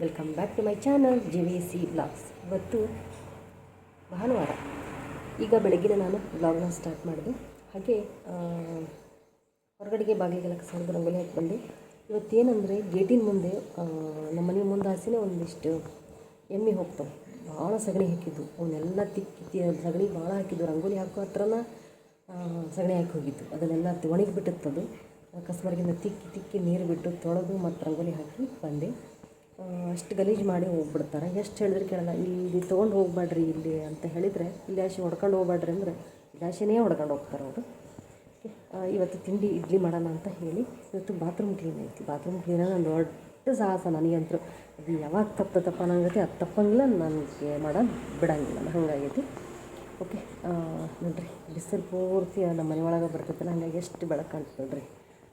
Welcome back to my channel G V C blogs ಇವತ್ತು ಭಾನುವಾರ. ಈಗ ಬೆಳಗ್ಗೆ ನಾನು ಬ್ಲಾಗ್ನ ಸ್ಟಾರ್ಟ್ ಮಾಡಿದೆ. ಹಾಗೆ ಹೊರಗಡೆಗೆ ಬಾಗಿಲಿಗೆಲ್ಲ ಕಸದ ರಂಗೋಲಿ ಹಾಕಿ ಬಂದೆ. ಇವತ್ತೇನಂದರೆ, ಗೇಟಿನ ಮುಂದೆ ನಮ್ಮ ಮನೆ ಮುಂದೆ ಹಸಿನೇ ಒಂದಿಷ್ಟು ಎಮ್ಮೆ ಹೋಗ್ತಾವೆ. ಭಾಳ ಸಗಣಿ ಹಾಕಿದ್ದು. ಅವನ್ನೆಲ್ಲ ತಿಕ್ಕಿ ಸಗಣಿ ಭಾಳ ಹಾಕಿದ್ದು. ರಂಗೋಲಿ ಹಾಕೋ ಹತ್ರನ ಸಗಣಿ ಹಾಕಿ ಹೋಗಿದ್ದು. ಅದನ್ನೆಲ್ಲ ತಿ- ಒಣಗಿಬಿಟ್ಟಿತ್ತದು ಕಸ್ಬರ್ಗಿಂದ ತಿಕ್ಕಿ ತಿಕ್ಕಿ ನೀರು ಬಿಟ್ಟು ತೊಳೆದು ಮತ್ತು ರಂಗೋಲಿ ಹಾಕಿ ಬಂದೆ. ಅಷ್ಟು ಗಲೀಜು ಮಾಡಿ ಹೋಗ್ಬಿಡ್ತಾರೆ. ಎಷ್ಟು ಹೇಳಿದ್ರೆ ಕೇಳಲ್ಲ, ಇಲ್ಲಿ ತೊಗೊಂಡು ಹೋಗ್ಬೇಡ್ರಿ ಇಲ್ಲಿ ಅಂತ ಹೇಳಿದರೆ, ಇಲ್ಲಿ ಆಶೆ ಹೊಡ್ಕೊಂಡು ಹೋಗ್ಬೇಡ್ರಿ ಅಂದರೆ ಆಶೆನೇ ಹೊಡ್ಕೊಂಡು ಹೋಗ್ತಾರೆ ಅವರು. ಇವತ್ತು ತಿಂಡಿ ಇಡ್ಲಿ ಮಾಡೋಣ ಅಂತ ಹೇಳಿ, ಇವತ್ತು ಬಾತ್ರೂಮ್ ಕ್ಲೀನ್ ಐತಿ ಬಾತ್ರೂಮ್ ಕ್ಲೀನ ಒಂದು ದೊಡ್ಡ ಸಾಹಸ ನನಗಂತೂ. ಅದು ಯಾವಾಗ ತಪ್ಪತಪ್ಪ ಅನ್ನಂಗೈತಿ ಅದು ತಪ್ಪಂಗಿಲ್ಲ, ನನಗೆ ಮಾಡೋದು ಬಿಡಂಗಿಲ್ಲ ನಾನು ಹಂಗಾಗೈತಿ. ಓಕೆ ನೋಡ್ರಿ, ಬಿಸಿಲು ಪೂರ್ತಿ ನಮ್ಮ ಮನೆ ಒಳಗೆ ಬರ್ತೈತಲ್ಲ, ಹಂಗಾಗಿ ಎಷ್ಟು ಬೆಳಕು ಕಾಣ್ತದೆ ನೋಡ್ರಿ.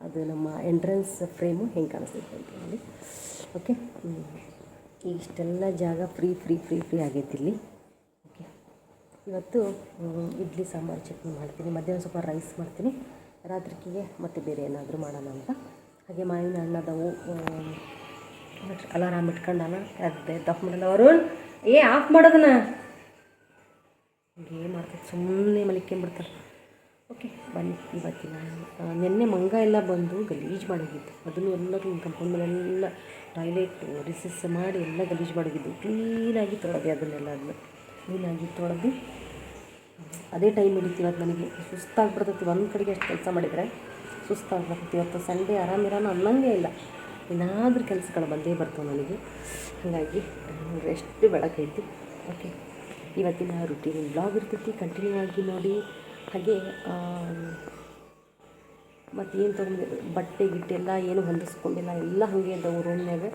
ಅದು ನಮ್ಮ ಎಂಟ್ರೆನ್ಸ್ ಫ್ರೇಮು ಹೆಂಗೆ ಕಾಣಿಸ್ತೈತೆ ಅಂತ ಹೇಳಿ. ಓಕೆ ಇಷ್ಟೆಲ್ಲ ಜಾಗ ಫ್ರೀ ಫ್ರೀ ಫ್ರೀ ಫ್ರೀ ಆಗೈತಿ ಇಲ್ಲಿ. ಓಕೆ ಇವತ್ತು ಇಡ್ಲಿ, ಸಾಂಬಾರು, ಚಟ್ನಿ ಮಾಡ್ತೀನಿ. ಮಧ್ಯಾಹ್ನ ಸ್ವಲ್ಪ ರೈಸ್ ಮಾಡ್ತೀನಿ. ರಾತ್ರಿಗೆ ಮತ್ತು ಬೇರೆ ಏನಾದರೂ ಮಾಡೋಣ ಅಂತ. ಹಾಗೆ ಮಾವಿನ ಹಣ್ಣದವು ಅಲಾರಾಮ್ ಇಟ್ಕೊಂಡಾನ? ಅದೇ ತಪ್ಪು ಮಾಡಲ್ಲ ಅವರು ಏ ಆಫ್ ಮಾಡೋದನ್ನ? ಏನು ಮಾಡ್ತಾರೆ ಸುಮ್ಮನೆ ಮಲಿಕೊಂಡ್ಬಿಡ್ತಾರೆ ಓಕೆ. ಬನ್ನಿ, ಇವತ್ತಿನ ನೆನ್ನೆ ಮಂಗ ಎಲ್ಲ ಬಂದು ಗಲೀಜು ಮಾಡೋಗಿದ್ದು ಅದನ್ನು ಎಲ್ಲ ಕಂಪೌಂಡ್ ಮೇಲೆಲ್ಲ ಟಾಯ್ಲೆಟ್, ರಿಸಸ್ ಮಾಡಿ ಎಲ್ಲ ಗಲೀಜು ಮಾಡೋಗಿದ್ದು ಕ್ಲೀನಾಗಿ ತೊಳೆದೆ ಅದನ್ನೆಲ್ಲ ಅದನ್ನು. ಕ್ಲೀನಾಗಿ ತೊಳೆದು, ಅದೇ ಟೈಮ್ ಹಿಡಿತು ಇವತ್ತು ನನಗೆ ಸುಸ್ತಾಗ್ಬಿಡ್ತೈತಿ. ಒಂದು ಕಡೆಗೆ ಅಷ್ಟು ಕೆಲಸ ಮಾಡಿದರೆ ಸುಸ್ತಾಗ್ಬಿಡ್ತೈತಿ. ಇವತ್ತು ಸಂಡೇ ಆರಾಮಿರೋಣ ಅನ್ನಂಗೆ ಇಲ್ಲ. ಏನಾದರೂ ಕೆಲಸಗಳು ಬಂದೇ ಬರ್ತವೆ ನನಗೆ. ಹಾಗಾಗಿ ರೆಸ್ಟ್ ಬೆಳಕೈತಿ. ಓಕೆ. ಇವತ್ತಿನ ರುಟೀನ್ ಬ್ಲಾಗ್ ಇರ್ತೈತಿ. ಕಂಟಿನ್ಯೂ ಆಗಿ ನೋಡಿ. ಹಾಗೆ ಮತ್ತು ಏನು ತೊಗೊಂಡು ಬಟ್ಟೆ, ಗಿಟ್ಟೆ ಎಲ್ಲ ಏನು ಹೊಂದಿಸ್ಕೊಂಡಿಲ್ಲ. ಎಲ್ಲ ಹಾಗೆ ಇದ್ದವು ರೂಮ್ನಾಗ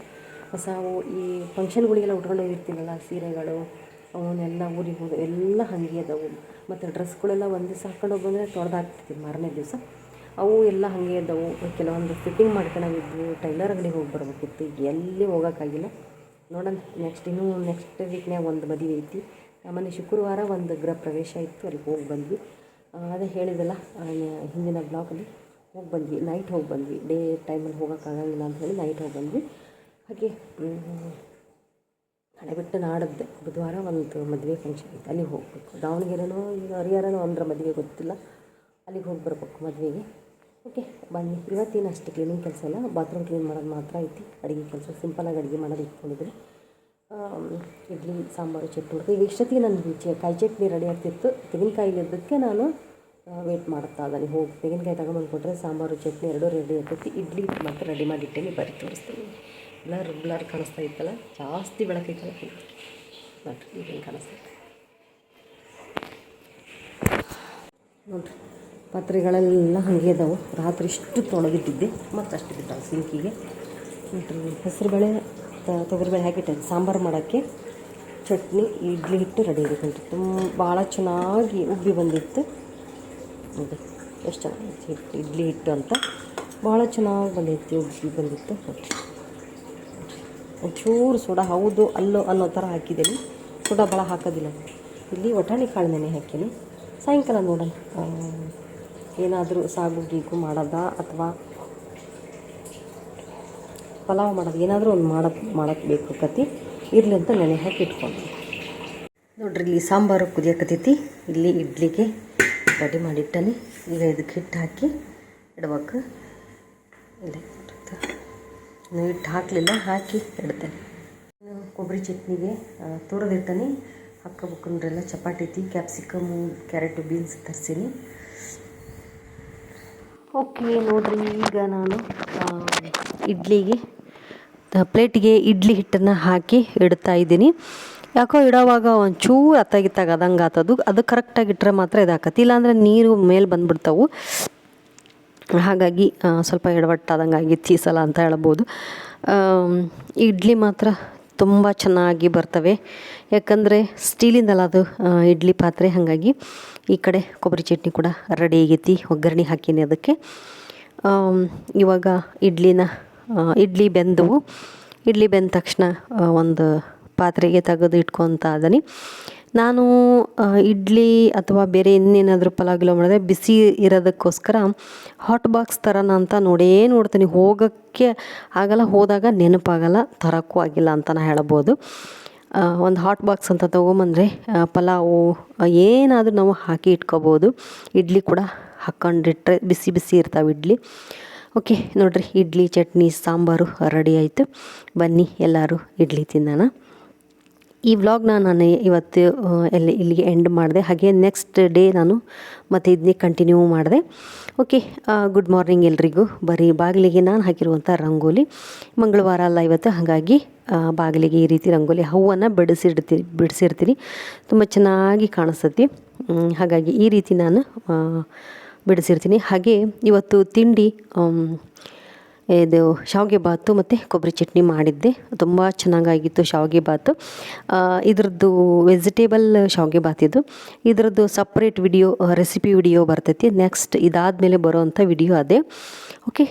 ಹೊಸವು ಈ ಫಂಕ್ಷನ್ಗಳಿಗೆಲ್ಲ ಉಟ್ಕೊಂಡು ಹೋಗಿರ್ತೀನಲ್ಲ ಸೀರೆಗಳು, ಅವನ್ನೆಲ್ಲ ಊರಿಗೆ ಹೋದ ಎಲ್ಲ ಹಾಗೆ ಇದ್ದಾವೆ. ಮತ್ತು ಡ್ರೆಸ್ಗಳೆಲ್ಲ ಒಂದು ದಿವಸ ಹಾಕೊಂಡು ಹೋಗ್ಬಂದರೆ ತೊಳೆದು ಹಾಕ್ತಿರ್ತೀನಿ ಮಾರನೇ ದಿವಸ. ಅವು ಎಲ್ಲ ಹಾಗೆ ಇದ್ದವು. ಕೆಲವೊಂದು ಫಿಟ್ಟಿಂಗ್ ಮಾಡ್ಕೊಳಗಿದ್ವು ಟೈಲರ್ ಅಂಗಡಿಗೆ ಹೋಗಿ ಬರ್ಬೇಕಿತ್ತು. ಎಲ್ಲಿ ಹೋಗೋಕ್ಕಾಗಿಲ್ಲ. ನೋಡೋಣ ನೆಕ್ಸ್ಟ್ ಇನ್ನೂ ನೆಕ್ಸ್ಟ್ ವೀಕ್ನಾಗ ಒಂದು ಮದುವೆ ಐತಿ. ಆಮೇಲೆ ಶುಕ್ರವಾರ ಒಂದು ಗೃಹ ಪ್ರವೇಶ ಇತ್ತು. ಅಲ್ಲಿಗೆ ಹೋಗಿ ಬಂದ್ವಿ. ಅದೇ ನ- ಹಿಂದಿನ ಬ್ಲಾಗಲ್ಲಿ ಹೋಗಿ ಬಂದ್ವಿ ನೈಟ್ ಹೋಗಿ ಬಂದ್ವಿ ಡೇ ಟೈಮಲ್ಲಿ ಹೋಗೋಕ್ಕಾಗಂಗಿಲ್ಲ ಅಂತ ಹೇಳಿ ನೈಟ್ ಹೋಗಿ ಬಂದ್ವಿ. ಹಾಗೆ ಬಿಟ್ಟು ನಾಡದ್ದೆ. ಬುಧವಾರ ಒಂದು ಮದುವೆ ಫಂಕ್ಷನ್ ಇತ್ತು, ಅಲ್ಲಿಗೆ ಹೋಗಬೇಕು. ದಾವಣಗೆರೆನೋ ಈಗ ಹರಿಹರನೋ ಅಂದ್ರೆ ಮದುವೆ ಗೊತ್ತಿಲ್ಲ. ಅಲ್ಲಿಗೆ ಹೋಗಿ ಬರಬೇಕು ಮದುವೆಗೆ. ಓಕೆ, ಬನ್ನಿ. ಇವತ್ತೇನು ಅಷ್ಟು ಕ್ಲೀನಿಂಗ್ ಕೆಲಸ ಇಲ್ಲ. ಬಾತ್ರೂಮ್ ಕ್ಲೀನ್ ಮಾಡೋದು ಮಾತ್ರ ಐತಿ. ಅಡುಗೆ ಕೆಲಸ ಸಿಂಪಲಾಗಿ ಅಡುಗೆ ಮಾಡೋದು ಇಟ್ಕೊಂಡಿದ್ರಿ ಇಡ್ಲಿ, ಸಾಂಬಾರು ಚಟ್ನಿ ಮಾಡ್ತೀನಿ ಈಗ ಇಷ್ಟೊತ್ತಿಗೆ ನನ್ನ ಚ ಕಾಯಿ ಚಟ್ನಿ ರೆಡಿ ಆಗ್ತಿತ್ತು. ತೆಂಗಿನಕಾಯಿ ಇದ್ದಕ್ಕೆ ನಾನು ವೇಟ್ ಮಾಡ್ತಾ ಇದ್ದಾನೆ. ಹೋಗಿ ತೆಂಗಿನಕಾಯಿ ತಗೊಂಡ್ಬಂದು ಕೊಟ್ಟರೆ ಸಾಂಬಾರು, ಚಟ್ನಿ ಎರಡೂ ರೆಡಿ ಆಗ್ತೈತಿ. ಇಡ್ಲಿ ಮಾತ್ರ ರೆಡಿ ಮಾಡಿಟ್ಟೇನೆ ಬರೀ ತೋರಿಸ್ತೀನಿ. ಎಲ್ಲ ರುಬ್ಲಾರ್ ಕಾಣಿಸ್ತಾ ಇತ್ತಲ್ಲ? ಜಾಸ್ತಿ ಬೆಳಕೈತಲ್ಲ ನೋಡ್ರಿ ಈಗ ಕಾಣಿಸ್ತೈತೆ ನೋಡ್ರಿ, ಪಾತ್ರೆಗಳೆಲ್ಲ ಹಾಗೆ ಇದಾವೆ. ರಾತ್ರಿ ಇಷ್ಟು ತೊಳೆದಿಟ್ಟಿದ್ದೆ. ಮತ್ತು ಅಷ್ಟು ಬಿದ್ದಾವೆ ಸಿಂಕಿಗೆ. ನೋಡ್ರಿ, ಹೆಸರುಬೇಳೆ ತೊಗರಿಬೇಳೆ ಹಾಕಿಟ್ಟೆ ಸಾಂಬಾರು ಮಾಡೋಕ್ಕೆ ಚಟ್ನಿ, ಇಡ್ಲಿ ಹಿಟ್ಟು ರೆಡಿ ಆಗೈತೆ ತುಂಬ, ಭಾಳ ಚೆನ್ನಾಗಿ ಉಬ್ಬಿ ಬಂದಿತ್ತು. ನೋಡಿ, ಎಷ್ಟು ಚೆನ್ನಾಗಿ ಇಡ್ಲಿ ಹಿಟ್ಟು ಅಂತ. ಭಾಳ ಚೆನ್ನಾಗಿ ಬಂದಿತ್ತು, ಉಬ್ಬಿ ಬಂದಿತ್ತು. ಒಂಚೂರು ಸೋಡಾ, ಹೌದು, ಅಲ್ಲೋ, ಅನ್ನೋ ಥರ ಹಾಕಿದ್ದೀನಿ. ಸೋಡಾ ಭಾಳ ಹಾಕೋದಿಲ್ಲ. ಇಲ್ಲಿ ಒಟಾಣಿ ಕಾಳು ನೆನೆ ಹಾಕೀನಿ. ಸಾಯಂಕಾಲ ನೋಡೋಣ. ಏನಾದರೂ ಸಾಗು ಗೀಗು ಮಾಡೋದಾ ಅಥವಾ ಪಲಾವ್ ಮಾಡೋದು. ಏನಾದರೂ ಒಂದು ಮಾಡೋದು ಮಾಡೋಕ್ಕೆ ಬೇಕು ಕತಿ. ಇರಲಿ ಅಂತ ನೆನೆ ಹಾಕಿ ಇಟ್ಕೊಂಡು ನೋಡ್ರಿ, ಇಲ್ಲಿ ಸಾಂಬಾರು ಕುದಿಯಕತ್ತೈತಿ. ಇಲ್ಲಿ ಇಡ್ಲಿಗೆ ರೆಡಿ ಮಾಡಿಟ್ಟನಿ. ಈಗ ಇದಕ್ಕೆ ಹಿಟ್ಟು ಹಾಕಿ ಇಡ್ಬೇಕು. ಇಲ್ಲ ಹಿಟ್ಟು ಹಾಕಲಿಲ್ಲ, ಹಾಕಿ ಇಡ್ತೇನೆ. ಕೊಬ್ಬರಿ ಚಟ್ನಿಗೆ ತುರಿದಿಟ್ಟನಿ ಎಲ್ಲ ಚಪಾತಿ ಐತಿ, ಕ್ಯಾಪ್ಸಿಕಮು, ಕ್ಯಾರೆಟು, ಬೀನ್ಸ್ ತರಿಸೀನಿ. ಓಕೆ, ನೋಡ್ರಿ, ಈಗ ನಾನು ಇಡ್ಲಿಗೆ ಪ್ಲೇಟಿಗೆ ಇಡ್ಲಿ ಹಿಟ್ಟನ್ನು ಹಾಕಿ ಇಡ್ತಾ ಇದ್ದೀನಿ. ಯಾಕೋ ಇಡೋವಾಗ ಒಂಚೂರು ಅತ್ತಾಗಿತ್ತಾಗ ಅದಂಗೆ ಆತದು. ಅದು ಕರೆಕ್ಟಾಗಿ ಇಟ್ಟರೆ ಮಾತ್ರ ಇದಾಕತಿ ಇಲ್ಲಾಂದರೆ ನೀರು ಮೇಲೆ ಬಂದುಬಿಡ್ತಾವು. ಹಾಗಾಗಿ ಸ್ವಲ್ಪ ಎಡವಟ್ಟಾದಂಗೆ ಆಗಿತ್ತು ಈ ಸಲ ಅಂತ ಹೇಳ್ಬೋದು. ಇಡ್ಲಿ ಮಾತ್ರ ತುಂಬ ಚೆನ್ನಾಗಿ ಬರ್ತವೆ. ಯಾಕಂದರೆ ಸ್ಟೀಲಿಂದಲ್ಲ ಅದು ಇಡ್ಲಿ ಪಾತ್ರೆ. ಹಾಗಾಗಿ ಈ ಕಡೆ ಕೊಬ್ಬರಿ ಚಟ್ನಿ ಕೂಡ ರೆಡಿ ಆಗೈತಿ. ಒಗ್ಗರಣೆ ಹಾಕೀನಿ ಅದಕ್ಕೆ. ಇವಾಗ ಇಡ್ಲಿನ ಇಡ್ಲಿ ಬೆಂದವು ಇಡ್ಲಿ ಬೆಂದ ತಕ್ಷಣ ಒಂದು ಪಾತ್ರೆಗೆ ತೆಗೆದು ಇಟ್ಕೊತಾ ಅದನಿ ನಾನು ಇಡ್ಲಿ ಅಥವಾ ಬೇರೆ ಇನ್ನೇನಾದರೂ ಪಲಾವ್ಗಿಲ ಮಾಡಿದ್ರೆ ಬಿಸಿ ಇರೋದಕ್ಕೋಸ್ಕರ ಹಾಟ್ ಬಾಕ್ಸ್ ತರೋಣ ಅಂತ ನೋಡೇ ನೋಡ್ತೀನಿ. ಹೋಗೋಕ್ಕೆ ಆಗಲ್ಲ, ಹೋದಾಗ ನೆನಪಾಗಲ್ಲ, ತರೋಕ್ಕೂ ಆಗಿಲ್ಲ ಅಂತ ನಾನು ಹೇಳ್ಬೋದು. ಒಂದು ಹಾಟ್ ಬಾಕ್ಸ್ ಅಂತ ತೊಗೊಂಬಂದರೆ ಪಲಾವು ಏನಾದರೂ ನಾವು ಹಾಕಿ ಇಟ್ಕೋಬೋದು. ಇಡ್ಲಿ ಕೂಡ ಹಾಕ್ಕೊಂಡಿಟ್ರೆ ಬಿಸಿ ಬಿಸಿ ಇರ್ತಾವೆ ಇಡ್ಲಿ. ಓಕೆ, ನೋಡ್ರಿ, ಇಡ್ಲಿ, ಚಟ್ನಿ, ಸಾಂಬಾರು, ರೆಡಿ ಆಯಿತು. ಬನ್ನಿ, ಎಲ್ಲರೂ ಇಡ್ಲಿ ತಿನ್ನೋಣ. ಈ ವ್ಲಾಗ್ನ ನಾನು ಇವತ್ತು ಎಲ್ಲಿ, ಇಲ್ಲಿಗೆ ಎಂಡ್ ಮಾಡಿದೆ. ಹಾಗೆ ನೆಕ್ಸ್ಟ್ ಡೇ ನಾನು ಮತ್ತು ಇದನ್ನೇ ಕಂಟಿನ್ಯೂ ಮಾಡಿದೆ. ಓಕೆ ಗುಡ್ ಮಾರ್ನಿಂಗ್ ಎಲ್ರಿಗೂ. ಬರೀ ಬಾಗಿಲಿಗೆ ನಾನು ಹಾಕಿರುವಂಥ ರಂಗೋಲಿ. ಮಂಗಳವಾರ ಅಲ್ಲ ಇವತ್ತು, ಹಾಗಾಗಿ ಬಾಗಿಲಿಗೆ ಈ ರೀತಿ ರಂಗೋಲಿ ಹೂವನ್ನು ಬಿಡಿಸಿಡ್ತೀನಿ ಬಿಡಿಸಿರ್ತೀನಿ. ತುಂಬ ಚೆನ್ನಾಗಿ ಕಾಣಿಸ್ತತಿ. ಹಾಗಾಗಿ ಈ ರೀತಿ ನಾನು ಬಿಡಿಸಿರ್ತೀನಿ. ಹಾಗೆ ಇವತ್ತು ತಿಂಡಿ ಇದು ಶಾವಿಗೆ ಬಾತು ಮತ್ತು ಕೊಬ್ಬರಿ ಚಟ್ನಿ ಮಾಡಿದ್ದೆ. ತುಂಬ ಚೆನ್ನಾಗಾಗಿತ್ತು ಶಾವಿಗೆ ಬಾತು ಇದರದ್ದು ವೆಜಿಟೇಬಲ್ ಶಾವಿಗೆ ಬಾತ್ ಇದು. ಇದ್ರದ್ದು ಸಪ್ರೇಟ್ ವಿಡಿಯೋ ರೆಸಿಪಿ ವಿಡಿಯೋ ಬರ್ತೈತಿ. ನೆಕ್ಸ್ಟ್ ಇದಾದಮೇಲೆ ಬರೋವಂಥ ವಿಡಿಯೋ ಅದೇ. ಓಕೆ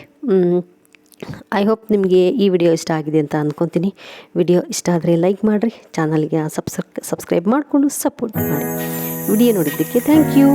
ಐ ಹೋಪ್ ನಿಮಗೆ ಈ ವಿಡಿಯೋ ಇಷ್ಟ ಆಗಿದೆ ಅಂತ ಅಂದ್ಕೊತೀನಿ ವಿಡಿಯೋ ಇಷ್ಟ ಆದರೆ ಲೈಕ್ ಮಾಡಿರಿ. ಚಾನಲ್ಗೆ ಸಬ್ಸ್ಕ್ರೈಬ್ ಸಬ್ಸ್ಕ್ರೈಬ್ ಮಾಡಿಕೊಂಡು ಸಪೋರ್ಟ್ ಮಾಡಿ. ವಿಡಿಯೋ ನೋಡಿದ್ದಕ್ಕೆ ಥ್ಯಾಂಕ್ ಯು